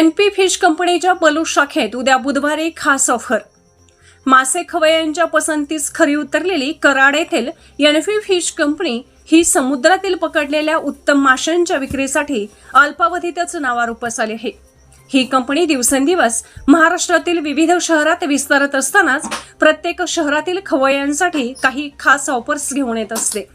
NP fish कंपनीच्या पलूस शाखेत उद्या बुधवारी खास ऑफर. मासे खवयांच्या पसंतीस खरी उतरलेली कराड येथील एनफी फिश कंपनी ही समुद्रातील पकडलेल्या उत्तम माशांच्या विक्रीसाठी अल्पावधीतच नावारूपास आली आहे. ही कंपनी दिवसेंदिवस महाराष्ट्रातील विविध शहरात विस्तारत असतानाच प्रत्येक शहरातील खवयांसाठी काही खास ऑफर्स घेऊन येत असते.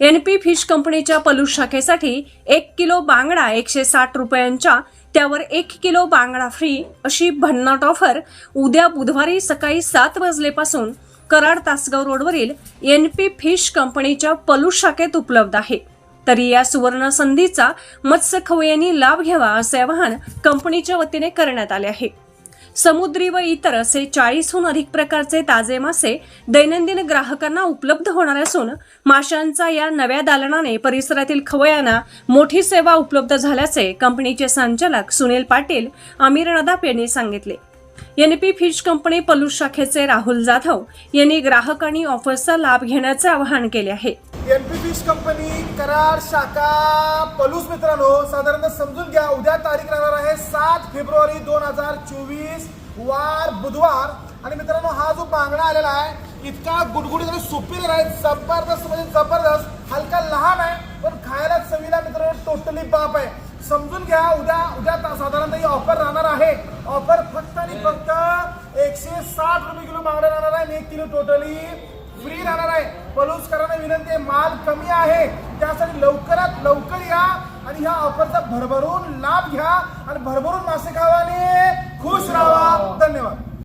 एनपी फिश कंपनीच्या पलूस शाखेसाठी एक किलो बांगडा एकशे साठ रुपयांच्या त्यावर एक किलो बांगडा फ्री अशी भन्नाट ऑफर उद्या बुधवारी सकाळी सात वाजलेपासून कराड तासगाव रोडवरील एन पी फिश कंपनीच्या पलूस शाखेत उपलब्ध आहे. तरी या सुवर्ण संधीचा मत्स्य खवयांनी लाभ घ्यावा असे आवाहन कंपनीच्या वतीने करण्यात आले आहे. समुद्री व इतर असे चाळीसहून अधिक प्रकारचे ताजे मासे दैनंदिन ग्राहकांना उपलब्ध होणार असून माशांचा या नव्या दालनाने परिसरातील खवयांना मोठी सेवा उपलब्ध झाल्याचे कंपनीचे संचालक सुनील पाटील अमीर नदाप यांनी सांगितले. एनपी फिश कंपनी पलूस शाखेचे राहुल जाधव यांनी ग्राहकांनी ऑफर्सचा लाभ घेण्याचे आवाहन केले आहे. एम पी फिश कंपनी करार शाखा पलूस मित्रांनो साधारणतः समजून घ्या उद्या तारीख राहणार आहे सात फेब्रुवारी दोन हजार चोवीस वार बुधवार. आणि मित्रांनो हा जो बांगडा आलेला आहे इतका गुडगुडीत आणि सुपीरियर आहे जबरदस्त म्हणजे जबरदस्त. हलका लहान आहे पण खायला चवीला मित्रांनो टोटली बाप आहे. समजून घ्या उद्या उद्या ता- साधारणतः ही ऑफर राहणार आहे. ऑफर फक्त आणि फक्त एकशे साठ रुपये किलो बांगडा राहणार आहे आणि एक किलो टोटली फ्री राहणार आहे. पलूसकरांना विनंती आहे माल कमी आहे. त्यासाठी लवकरात लवकर या आणि ह्या ऑफरचा भरभरून लाभ घ्या. आणि भरभरून मासे खावा आणि खुश राहा. धन्यवाद.